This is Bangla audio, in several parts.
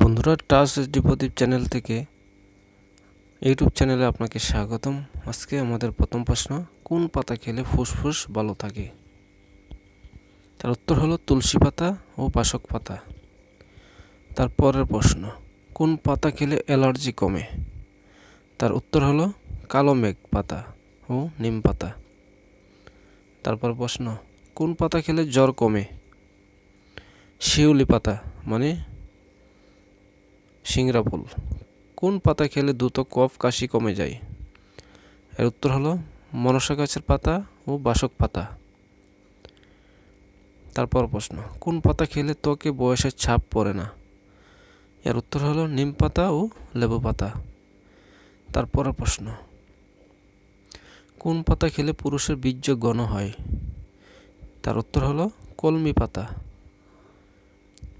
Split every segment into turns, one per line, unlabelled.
বন্ধুরা টাচ এসডি প্রদীপ চ্যানেল থেকে ইউটিউব চ্যানেলে আপনাকে স্বাগতম। আজকে আমাদের প্রথম প্রশ্ন, কোন পাতা খেলে ফুসফুস ভালো থাকে? তার উত্তর হলো তুলসী পাতা ও বাসক পাতা। তারপরের প্রশ্ন, কোন পাতা খেলে অ্যালার্জি কমে? তার উত্তর হলো কালো মেঘ পাতা ও নিম পাতা। তারপর প্রশ্ন, কোন পাতা খেলে জ্বর কমে? শিউলি পাতা মানে সিংড়া ফুল কোন পাতা খেলে দ্রুত কফ কাশি কমে যায়? এর উত্তর হলো, মনসা গাছের পাতা ও বাসক পাতা। তারপর প্রশ্ন, কোন পাতা খেলে ত্বকে বয়সের ছাপ পড়ে না? এর উত্তর হলো, নিম পাতা ও লেবু পাতা। তারপরের প্রশ্ন, কোন পাতা খেলে পুরুষের বীর্য ঘন হয়? তার উত্তর হলো, কলমি পাতা।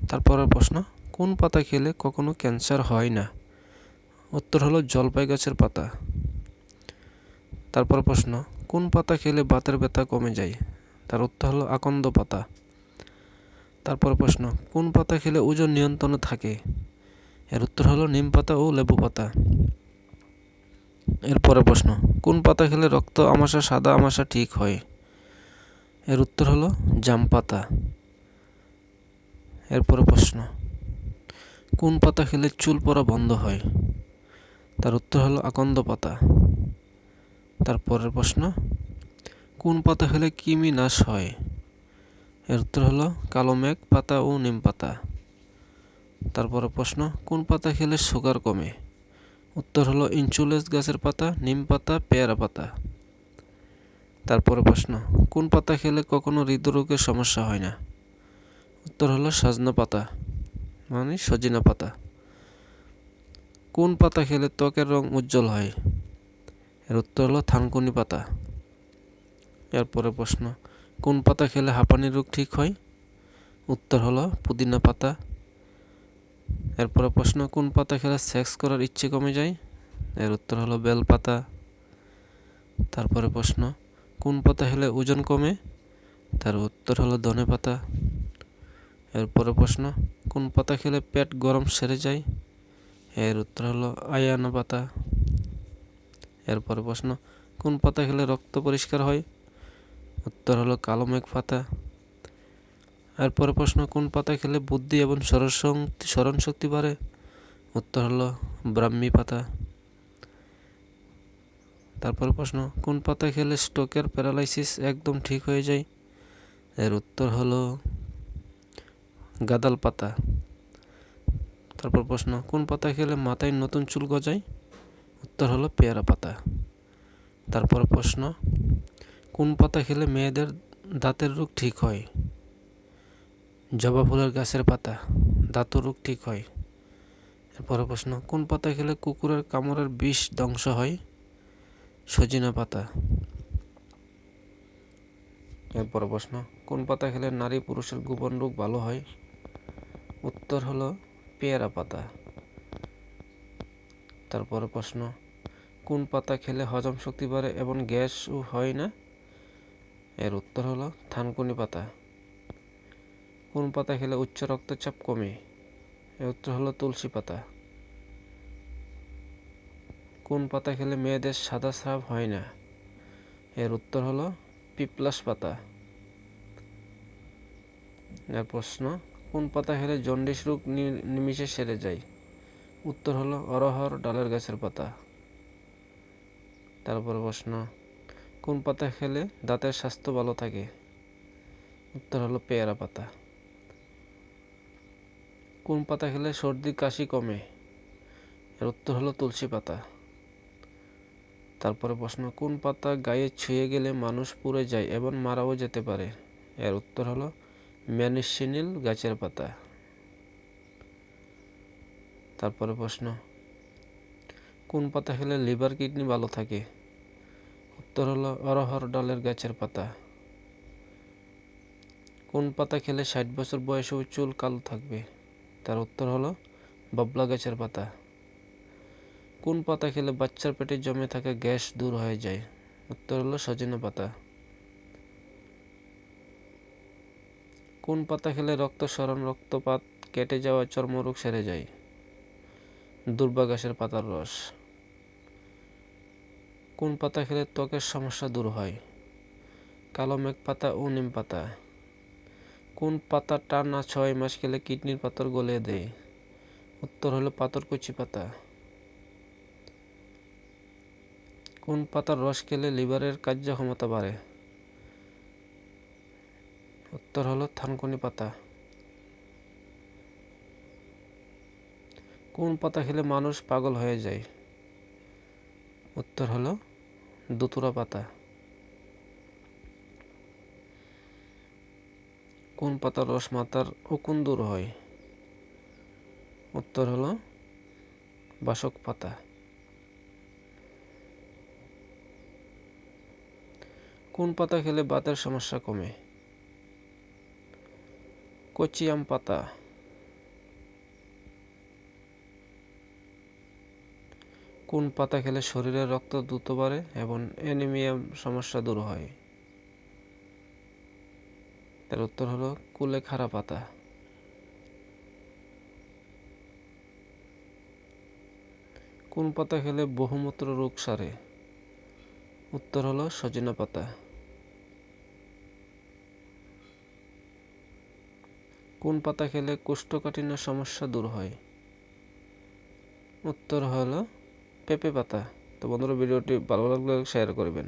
তারপরের প্রশ্ন কোন পাতা খেলে কখনো ক্যান্সার হয় না? উত্তর হলো জলপাই গাছের পাতা। তারপর প্রশ্ন, কোন পাতা খেলে বাতের ব্যথা কমে যায়? তার উত্তর হলো আকন্দ পাতা। তারপর প্রশ্ন, কোন পাতা খেলে ওজন নিয়ন্ত্রণে থাকে? এর উত্তর হলো নিম পাতা ও লেবু পাতা। এরপরে প্রশ্ন, কোন পাতা খেলে রক্ত আমাশা সাদা আমাশা ঠিক হয়? এর উত্তর হলো জাম পাতা। এরপরে প্রশ্ন কোন পাতা খেলে চুল পড়া বন্ধ হয়? তার উত্তর হলো আকন্দ পাতা। তারপরের প্রশ্ন, কোন পাতা খেলে কিমি নাশ হয়? এর উত্তর হলো কালো মেঘ পাতা ও নিম পাতা। তারপরে প্রশ্ন, কোন পাতা খেলে সুগার কমে? উত্তর হলো ইনচুলেস গাছের পাতা, নিম পাতা, পেয়ারা পাতা। তারপরে প্রশ্ন, কোন পাতা খেলে কখনো হৃদরোগের সমস্যা হয় না? উত্তর হলো সজনা পাতা। মানে সজিনা পাতা। কোন পাতা খেলে ত্বকের রং উজ্জ্বল হয়? এর উত্তর হলো থানকুনি পাতা। এরপরে প্রশ্ন, কোন পাতা খেলে হাঁপানি রোগ ঠিক হয়? উত্তর হলো পুদিনা পাতা। এরপরে প্রশ্ন, কোন পাতা খেলে সেক্স করার ইচ্ছে কমে যায়? এর উত্তর হলো বেল পাতা। তারপরে প্রশ্ন, কোন পাতা খেলে ওজন কমে? তার উত্তর হলো ধনে পাতা। এরপরে প্রশ্ন, কোন পাতা খেলে পেট গরম সেরে যায়? এর উত্তর হলো আয়ানা পাতা। এরপরে প্রশ্ন, কোন পাতা খেলে রক্ত পরিষ্কার হয়? উত্তর হলো কালো মেঘ পাতা। এরপরে প্রশ্ন, কোন পাতা খেলে বুদ্ধি এবং স্মরণশক্তি স্মরণ শক্তি বাড়ে? উত্তর হলো ব্রাহ্মী পাতা। তারপর প্রশ্ন, কোন পাতা খেলে স্ট্রোকের প্যারালাইসিস একদম ঠিক হয়ে যায়? এর উত্তর হলো গাদাল পাতা। তারপর প্রশ্ন, কোন পাতা খেলে মাথায় নতুন চুল গজায়? উত্তর হলো পেয়ারা পাতা। তারপর প্রশ্ন, কোন পাতা খেলে মেয়েদের দাঁতের রোগ ঠিক হয়? জবা ফুলের গাছের পাতা দাঁত রোগ ঠিক হয়। এরপরে প্রশ্ন, কোন পাতা খেলে কুকুরের কামড়ের বিষ ধ্বংস হয়? সজিনা পাতা। এরপর প্রশ্ন, কোন পাতা খেলে নারী পুরুষের গোপন রোগ ভালো হয়? উত্তর হলো পেয়ারা পাতা। তারপরে প্রশ্ন, কোন পাতা খেলে হজম শক্তি বাড়ে এবং গ্যাসও হয় না? এর উত্তর হলো থানকুনি পাতা। কোন পাতা খেলে উচ্চ রক্তচাপ কমে? এর উত্তর হলো তুলসী পাতা। কোন পাতা খেলে মেয়েদের সাদা স্রাব হয় না? এর উত্তর হলো পিপলাস পাতা। এর প্রশ্ন কোন পাতা খেলে জন্ডিস রোগ নিমিষে সেরে যায়। উত্তর হলো অরহর ডালের গাছের পাতা। তারপর প্রশ্ন, কোন পাতা খেলে দাঁতের স্বাস্থ্য ভালো থাকে? উত্তর হলো পেয়ারা পাতা। কোন পাতা খেলে সর্দি কাশি কমে? এর উত্তর হলো তুলসী পাতা। তারপরে প্রশ্ন, কোন পাতা গায়ে ছুঁয়ে গেলে মানুষ পুড়ে যায় এবং মারাও যেতে পারে? এর উত্তর হলো ম্যানিসিনিল গাছের পাতা। তারপরে প্রশ্ন, কোন পাতা খেলে লিভার কিডনি ভালো থাকে? উত্তর হলো, অরহর ডালের গাছের পাতা। কোন পাতা খেলে ষাট বছর বয়সেও চুল কালো থাকবে? তার উত্তর হলো, বাবলা গাছের পাতা। কোন পাতা খেলে বাচ্চার পেটে জমে থাকা গ্যাস দূর হয়ে যায়? উত্তর হলো, সজনে পাতা। কোন পাতা খেলে রক্ত সরণ, রক্তপাত কেটে যাওয়া চর্মরোগ সেরে যায়? দুর্বা গাছের পাতার রস। কোন পাতা খেলে ত্বকের সমস্যা দূর হয়? কালো মেঘ পাতা ও নিম পাতা। কোন পাতা টানা ছয় মাস খেলে কিডনির পাথর গলে দেয়? উত্তর হলো পাথরকুচি পাতা। কোন পাতার রস খেলে লিভারের কার্যক্ষমতা বাড়ে? উত্তর হলো থানকুনি পাতা। কোন পাতা খেলে মানুষ পাগল হয়ে যায়? উত্তর হলো দুতুরা পাতা। কোন পাতার রস মাথার উকুন দূর হয়? উত্তর হলো বাসক পাতা। কোন পাতা খেলে বাতের সমস্যা কমে? কচি আম পাতা। কোন পাতা খেলে শরীরে রক্ত দ্রুত বাড়ে এবং অ্যানিমিয়া সমস্যা দূর হয়? তার উত্তর হলো কুলেখাড়া পাতা। কোন পাতা খেলে বহুমূত্র রোগ সারে? উত্তর হলো সজিনা পাতা। কোন পাতা খেলে কোষ্ঠকাঠিন্য সমস্যা দূর হয়? উত্তর হলো পেঁপে পাতা। তো বন্ধুরা, ভিডিওটি ভালো লাগলে শেয়ার করবেন।